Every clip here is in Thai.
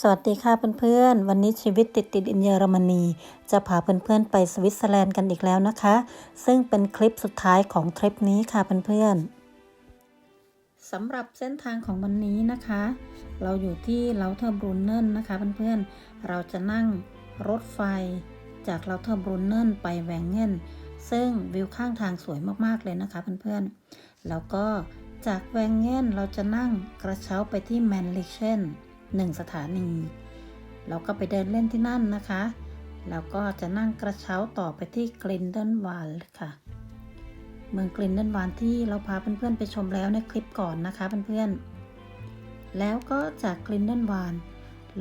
สวัสดีค่ะเพื่อนๆ วันนี้ชีวิตติดติดอินเยอรมนี จะพาเพื่อนๆ ไปสวิตเซอร์แลนด์กันอีกแล้วนะคะ ซึ่งเป็นคลิปสุดท้ายของทริปนี้ค่ะเพื่อนๆสำหรับเส้นทางของวันนี้นะคะ เราอยู่ที่เลาเทอร์บรูเนนนะคะเพื่อนๆ เราจะนั่งรถไฟจากเลาเทอร์บรูเนนไปแวงเงนซึ่งวิวข้างทางสวยมากๆเลยนะคะเพื่อนๆ แล้วก็จากแวงเงนเราจะนั่งกระเช้าไปที่แมนลิเชน หนึ่งสถานี เราก็ไปเดินเล่นที่นั่นนะคะ แล้วก็จะนั่งกระเช้าต่อไปที่กลินเดนวาลค่ะ เมืองกลินเดนวาลที่เราพาเพื่อนๆไปชมแล้วในคลิปก่อนนะคะเพื่อนๆ แล้วก็จากกลินเดนวาล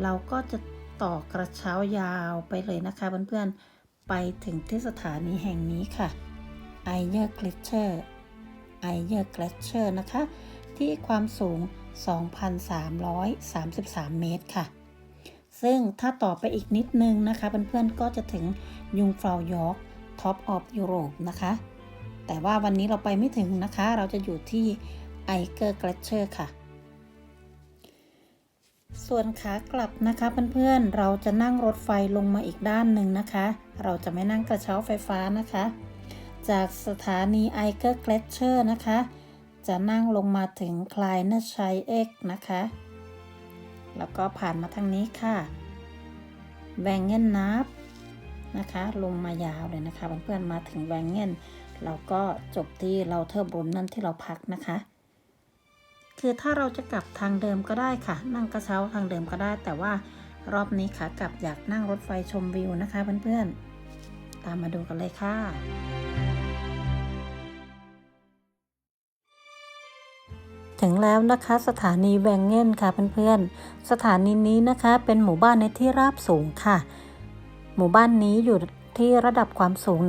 เราก็จะต่อกระเช้ายาวไปเลยนะคะเพื่อนๆ ไปถึงที่สถานีแห่งนี้ค่ะไอเยอร์กลิเชอร์ไอเยอร์กลิเชอร์นะคะ ที่ความสูง 2,333 เมตรค่ะ ซึ่งถ้าต่อไปอีกนิดนึงนะคะ เพื่อนๆก็จะถึงยุงฟราวยอร์กท็อปออฟยุโรปนะคะ แต่ว่าวันนี้เราไปไม่ถึงนะคะ เราจะอยู่ที่ไอเกอร์กลเชอร์ค่ะ ส่วนขากลับนะคะเพื่อนๆเราจะนั่งรถไฟลงมาอีกด้านหนึ่งนะคะ เราจะไม่นั่งกระเช้าไฟฟ้านะคะ จากสถานีไอเกอร์กลเชอร์นะคะ จะนั่งลงมาถึงคลายเนชัยเอ็กนะคะ แล้วก็ผ่านมาทางนี้ค่ะแวงเงินนับนะคะ ลงมายาวเลยนะคะเพื่อนๆมาถึงแวงเงินเราก็จบที่เราเทอร์บนั่นที่เราพักนะคะ คือถ้าเราจะกลับทางเดิมก็ได้ค่ะ นั่งกระเช้าทางเดิมก็ได้ แต่ว่ารอบนี้ค่ะกลับอยากนั่งรถไฟชมวิวนะคะเพื่อนๆตามมาดูกันเลยค่ะ ถึงแล้วนะคะ สถานีแวงเง่นค่ะเพื่อนๆ สถานีนี้นะคะเป็นหมู่บ้านในที่ราบสูงค่ะ หมู่บ้านนี้อยู่ที่ระดับความสูง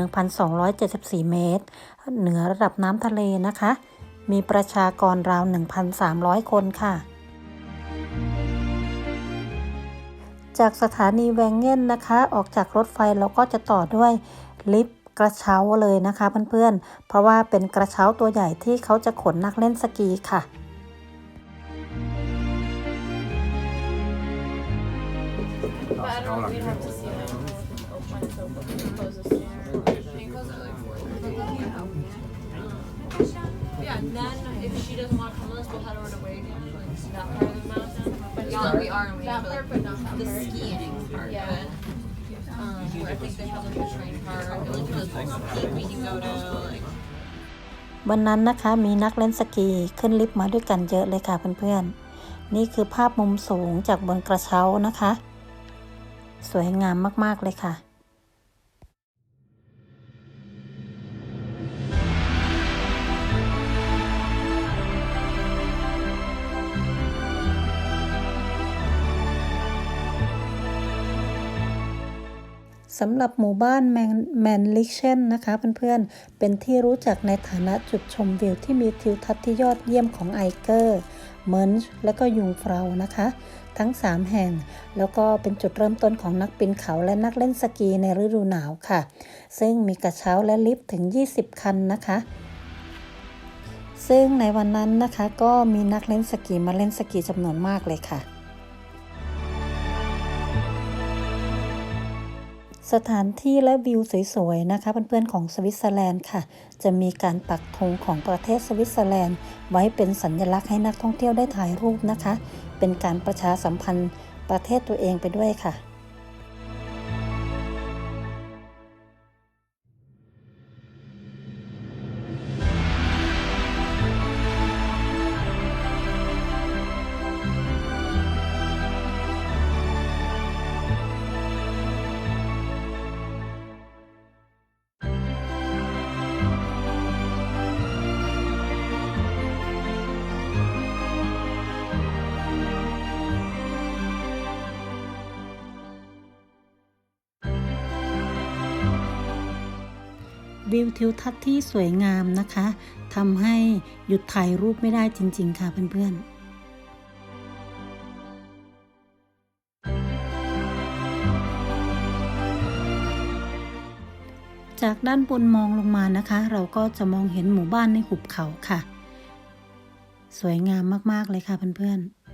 1,274 เมตร เหนือระดับน้ำทะเลนะคะ มีประชากรราว 1,300 คนค่ะ จากสถานีแวงเง่นนะคะ ออกจากรถไฟเราก็จะต่อด้วยลิฟต์กระเช้าเลยนะคะเพื่อนๆ เพราะว่าเป็นกระเช้าตัวใหญ่ที่เขาจะขนนักเล่นสกีค่ะ But I don't know if we'd have to see like when it's open and closes soon. Yeah, and then if she doesn't want to come with us, we'll head over to Wagon, like see that part of the mountain. But Yeah, not we are in that Wagon, part, but not that the part. skiing part Yeah. of it. Um, where I think they have like a train park, or like the peak we can go to, like วันนั้นนะคะมีนักเล่นสกีขึ้นลิฟต์มาด้วยกันเยอะเลยค่ะเพื่อนๆ นี่คือภาพมุมสูงจากบนกระเช้านะคะ สวยงามมากๆเลยค่ะสำหรับหมู่บ้านแมนแมนลิเชนนะคะเพื่อนๆ เป็นที่รู้จักในฐานะจุดชมวิวที่มีทิวทัศน์ที่ยอดเยี่ยมของไอเกอร์เมิร์นช์และก็ยุงฟราวนะคะ ทั้ง 3 แห่ง แล้วก็เป็นจุดเริ่มต้นของนักปีนเขาและนักเล่นสกีในฤดูหนาวค่ะ ซึ่งมีกระเช้าและลิฟต์ถึง 20 คันนะคะ ซึ่งในวันนั้นนะคะก็มีนักเล่นสกีมาเล่นสกีจำนวนมากเลยค่ะ สถานที่และวิวสวยๆนะคะเพื่อนๆของสวิตเซอร์แลนด์ค่ะ จะมีการปักธงของประเทศสวิตเซอร์แลนด์ ไว้เป็นสัญลักษณ์ให้นักท่องเที่ยวได้ถ่ายรูปนะคะ เป็นการประชาสัมพันธ์ประเทศตัวเองไปด้วยค่ะ วิวทิวทัศน์ที่สวยงามนะคะทำให้หยุดถ่ายรูปไม่ได้จริง ๆ ค่ะเพื่อนๆจากด้านบนมองลงมานะคะ เราก็จะมองเห็นหมู่บ้านในหุบเขาค่ะ สวยงามมาก ๆ เลยค่ะเพื่อน ๆ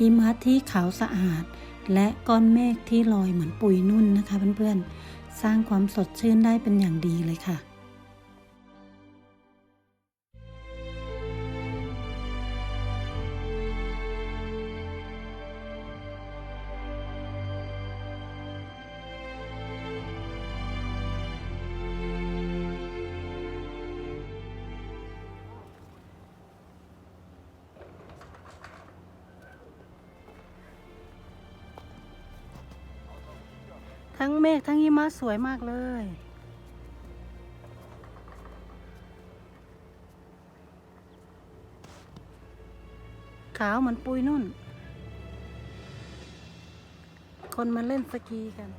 หิมะที่ขาวสะอาด และก้อนเมฆที่ลอยเหมือนปุยนุ่นนะคะเพื่อนๆ สร้างความสดชื่นได้เป็นอย่างดีเลยค่ะ ทั้งเมฆทั้งหิมะสวยมากเลย ขาวเหมือนปุยนุ่น คนมาเล่นสกีกัน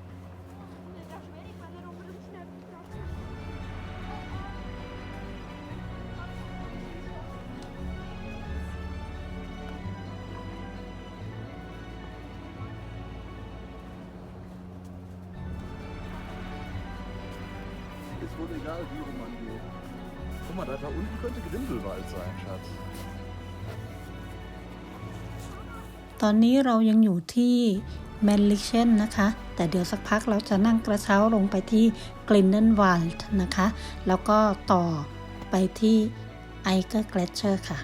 ตอนนี้เรายังอยู่ที่แมนลิเชนนะคะ แต่เดี๋ยวสักพักเราจะนั่งกระเช้าลงไปที่กลินเดนวัลด์นะคะ แล้วก็ต่อไปที่ไอเกอร์เกรเชอร์ค่ะ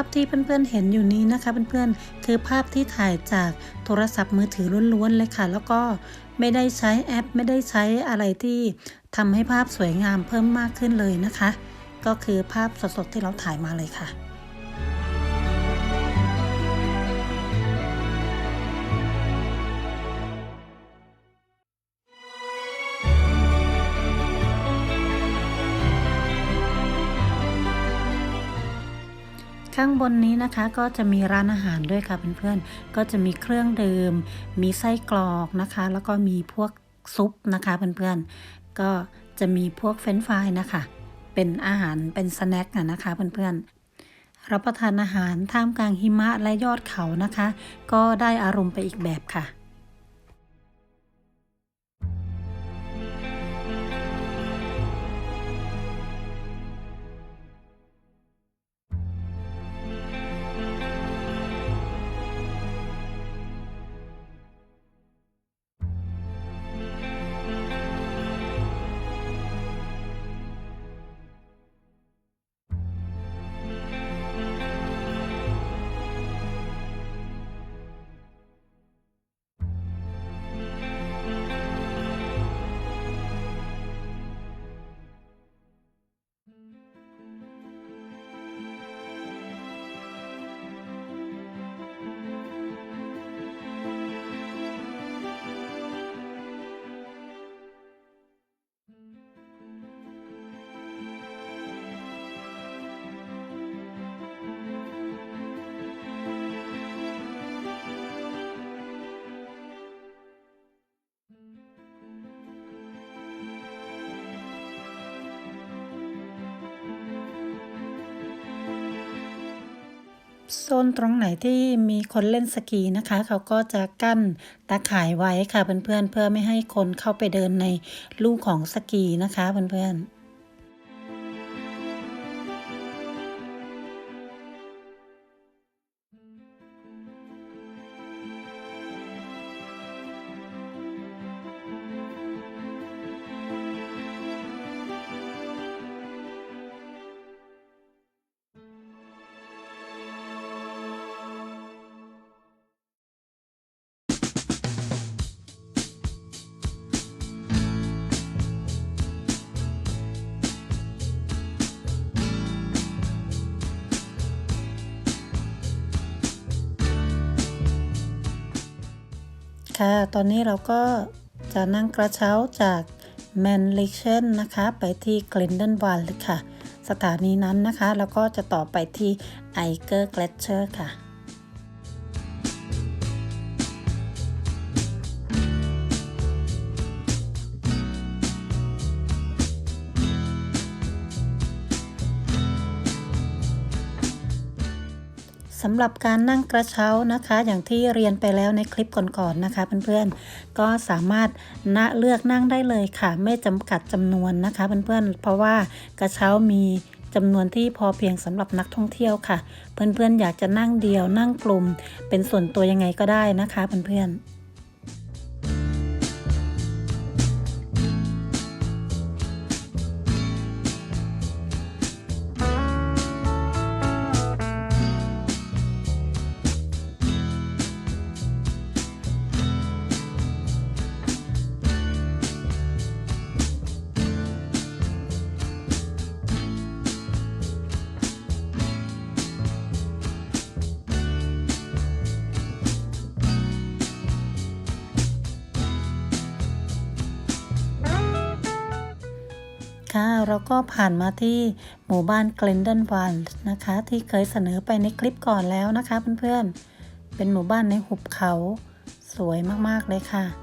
าพที่เพื่อนๆเห็นอยู่นี้นะคะเพื่อนๆคือภาพที่ถ่ายจากโทรศัพท์มือถือล้วนๆเลยค่ะ แล้วก็ไม่ได้ใช้แอป ไม่ได้ใช้อะไรที่ทำให้ภาพสวยงามเพิ่มมากขึ้นเลยนะคะ ก็คือภาพสดๆที่เราถ่ายมาเลยค่ะ ข้างบนนี้นะคะก็จะมีร้านอาหารด้วยค่ะเพื่อนๆ ก็จะมีเครื่องดื่ม มีไส้กรอกนะคะ แล้วก็มีพวกซุปนะคะเพื่อนๆ ก็จะมีพวกเฟรนฟรายนะคะ เป็นอาหารเป็นสแน็คอะนะคะเพื่อนๆรับประทานอาหารท่ามกลางหิมะและยอดเขานะคะ ก็ได้อารมณ์ไปอีกแบบค่ะ โซนตรงไหนที่มีคนเล่นสกีนะคะ เขาก็จะกั้นตาข่ายไว้ค่ะเพื่อนๆเพื่อไม่ให้คนเข้าไปเดินในลู่ของสกีนะคะเพื่อนๆ ค่ะ ตอนนี้เราก็จะนั่งกระเช้าจากแมนลิเชนนะคะ ไปที่กลินเดนว l ลค่ะ สถานีนั้นนะคะ แล้วก็จะต่อไปที่ไอเกอร์เกลเชอร์ค่ะ สำหรับการนั่งกระเช้านะคะ อย่างที่เรียนไปแล้วในคลิปก่อนๆนะคะเพื่อนๆก็สามารถนะเลือกนั่งได้เลยค่ะ ไม่จำกัดจำนวนนะคะเพื่อนๆเพราะว่ากระเช้ามีจำนวนที่พอเพียงสำหรับนักท่องเที่ยวค่ะ เพื่อนๆอยากจะนั่งเดียวนั่งกลุ่ม เป็นส่วนตัวยังไงก็ได้นะคะเพื่อนๆ เราก็ผ่านมาที่หมู่บ้านเกลนเดนวันนะคะ ที่เคยเสนอไปในคลิปก่อนแล้วนะคะเพื่อนๆ เป็นหมู่บ้านในหุบเขาสวยมากๆเลยค่ะ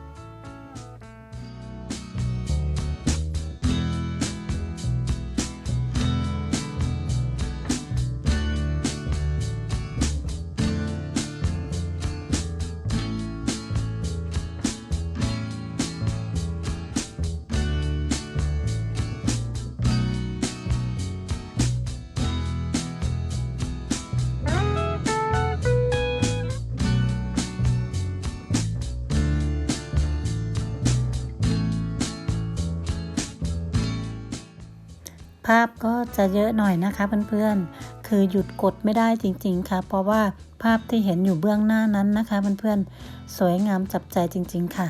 ภาพก็จะเยอะหน่อยนะคะเพื่อนๆ คือหยุดกดไม่ได้จริงๆค่ะ เพราะว่าภาพที่เห็นอยู่เบื้องหน้านั้นนะคะเพื่อนๆ สวยงามจับใจจริงๆค่ะ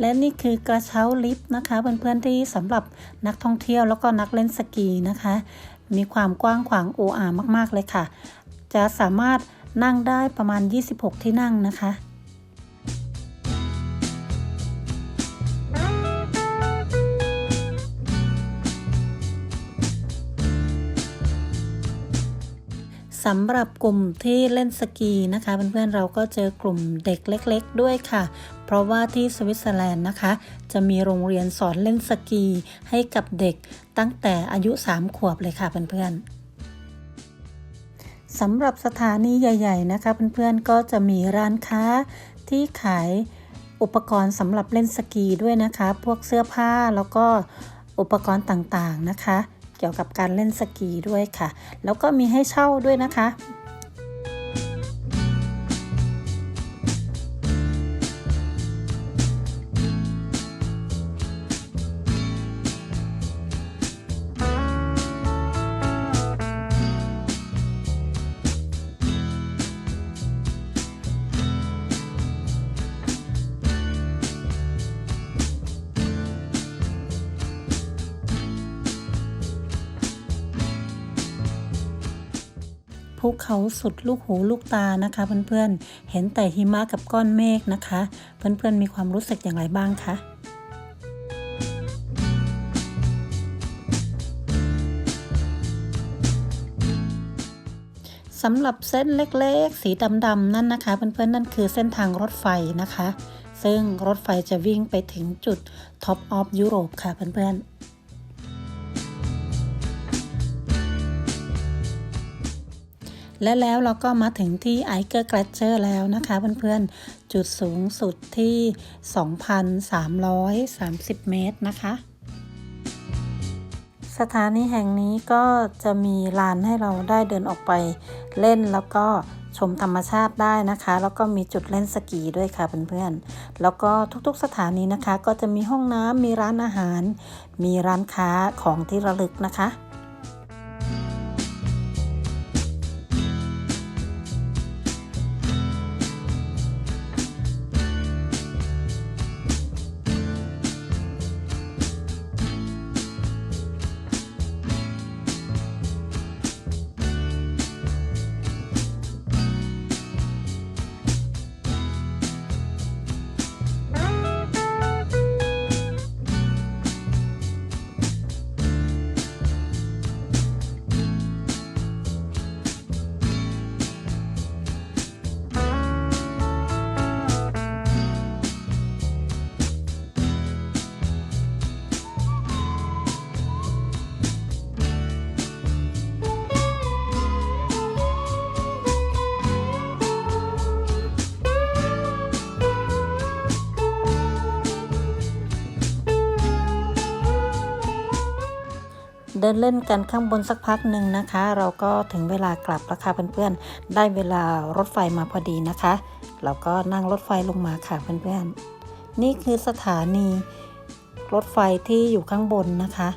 และนี่คือกระเช้าลิฟต์นะคะเพื่อนๆที่สำหรับนักท่องเที่ยวแล้วก็นักเล่นสกีนะคะ มีความกว้างขวางโออามากๆเลยค่ะ จะสามารถนั่งได้ประมาณ 26 ที่นั่งนะคะ สำหรับกลุ่มที่เล่นสกีนะคะ เพื่อนๆเราก็เจอกลุ่มเด็กเล็ก ๆ ด้วยค่ะ เพราะว่าที่สวิตเซอร์แลนด์นะคะ จะมีโรงเรียนสอนเล่นสกีให้กับเด็กตั้งแต่อายุ 3 ขวบเลยค่ะเพื่อนๆสำหรับสถานีใหญ่ ๆ นะคะเพื่อนๆก็จะมีร้านค้าที่ขายอุปกรณ์สำหรับเล่นสกีด้วยนะคะ พวกเสื้อผ้าแล้วก็อุปกรณ์ต่างๆนะคะ เกี่ยวกับการเล่นสกีด้วยค่ะ แล้วก็มีให้เช่าด้วยนะคะ ภูเขาสุดลูกหูลูกตานะคะ เพื่อนๆ เห็นแต่หิมะกับก้อนเมฆนะคะ เพื่อนๆมีความรู้สึกอย่างไรบ้างคะสำหรับเส้นเล็กๆ สีดำๆนั่นนะคะ เพื่อนๆนั่นคือเส้นทางรถไฟนะคะ ซึ่งรถไฟจะวิ่งไปถึงจุด Top of Europe ค่ะเพื่อนๆ และแล้วเราก็มาถึงที่ไอเกอร์ g ก a เชอร์แล้วนะคะเพื่อนๆ จุดสูงสุดที่ 2,330 เมตรนะคะ สถานีแห่งนี้ก็จะมีลานให้เราได้เดินออกไปเล่นแล้วก็ชมธรรมชาติได้นะคะ แล้วก็มีจุดเล่นสกีด้วยค่ะเพื่อนๆ แล้วก็ทุกๆสถานีนะคะ ก็จะมีห้องน้ำมีร้านอาหาร มีร้านค้าของที่ระลึกนะคะ เดินเล่นกันข้างบนสักพักหนึ่งนะคะ เราก็ถึงเวลากลับแล้วค่ะเพื่อนๆ ได้เวลารถไฟมาพอดีนะคะ เราก็นั่งรถไฟลงมาค่ะเพื่อนๆ นี่คือสถานี รถไฟที่อยู่ข้างบนนะคะ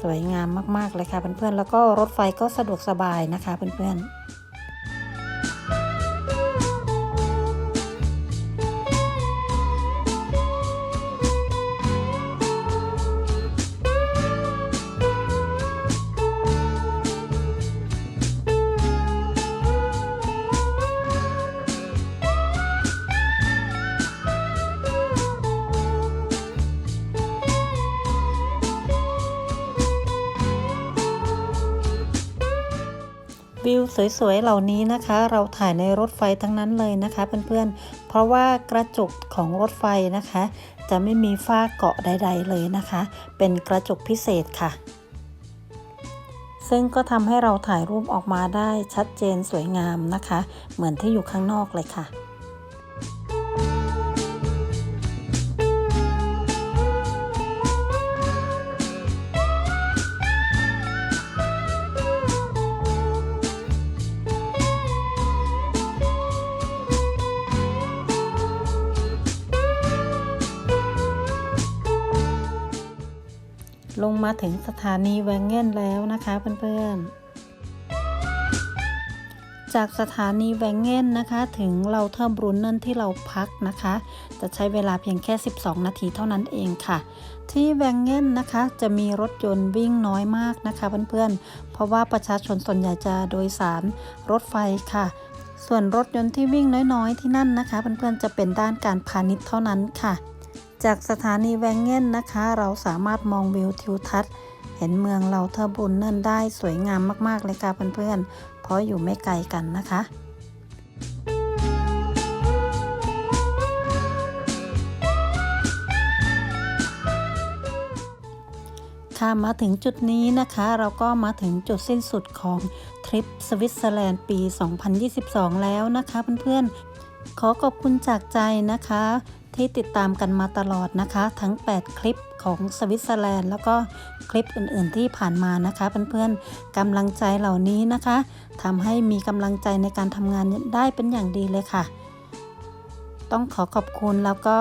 สวยงามมากๆเลยค่ะเพื่อนๆ แล้วก็รถไฟก็สะดวกสบายนะคะเพื่อนๆ สวยๆเหล่านี้นะคะ เราถ่ายในรถไฟทั้งนั้นเลยนะคะเพื่อนๆ เพราะว่ากระจกของรถไฟนะคะ จะไม่มีฝ้าเกาะใด ๆ เลยนะคะ เป็นกระจกพิเศษค่ะ ซึ่งก็ทำให้เราถ่ายรูปออกมาได้ชัดเจนสวยงามนะคะ เหมือนที่อยู่ข้างนอกเลยค่ะ มาถึงสถานีแวงเง่นแล้วนะคะเพื่อนๆ จากสถานีแวงเง่นนะคะ ถึงเราเทอร์บรุนเนั่นที่เราพักนะคะ จะใช้เวลาเพียงแค่ 12 นาทีเท่านั้นเองค่ะ ที่แวงเง่นนะคะจะมีรถยนต์วิ่งน้อยมากนะคะเพื่อนๆ เพราะว่าประชาชนส่วนใหญ่จะโดยสารรถไฟค่ะส่วนรถยนต์ที่วิ่งน้อยๆ ที่นั่นนะคะ เพื่อนๆ จะเป็นด้านการพาณิชย์เท่านั้นค่ะ จากสถานีแวงเง่นนะคะ เราสามารถมองวิวทิวทัศน์ เห็นเมืองเราเทอร์บุนเนั่นได้สวยงามมากๆเลยค่ะเพื่อนๆ เพราะอยู่ไม่ไกลกันนะคะค่ะมาถึงจุดนี้นะคะเราก็มาถึงจุดสิ้นสุดของทริปสวิตเซอร์แลนด์ปี 2022 แล้วนะคะเพื่อนๆ ขอขอบคุณจากใจนะคะ ที่ติดตามกันมาตลอดนะคะ ทั้ง 8 คลิปของสวิตเซอร์แลนด์แล้วก็คลิปอื่นๆที่ผ่านมานะคะเพื่อนๆกำลังใจเหล่านี้นะคะทำให้มีกำลังใจในการทำงานได้เป็นอย่างดีเลยค่ะ ต้องขอขอบคุณแล้วก็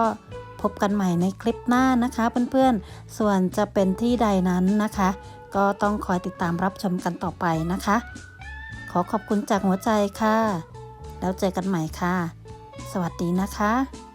พบกันใหม่ในคลิปหน้านะคะเพื่อนๆ ส่วนจะเป็นที่ใดนั้นนะคะ ก็ต้องคอยติดตามรับชมกันต่อไปนะคะ ขอขอบคุณจากหัวใจค่ะ แล้วเจอกันใหม่ค่ะ สวัสดีนะคะ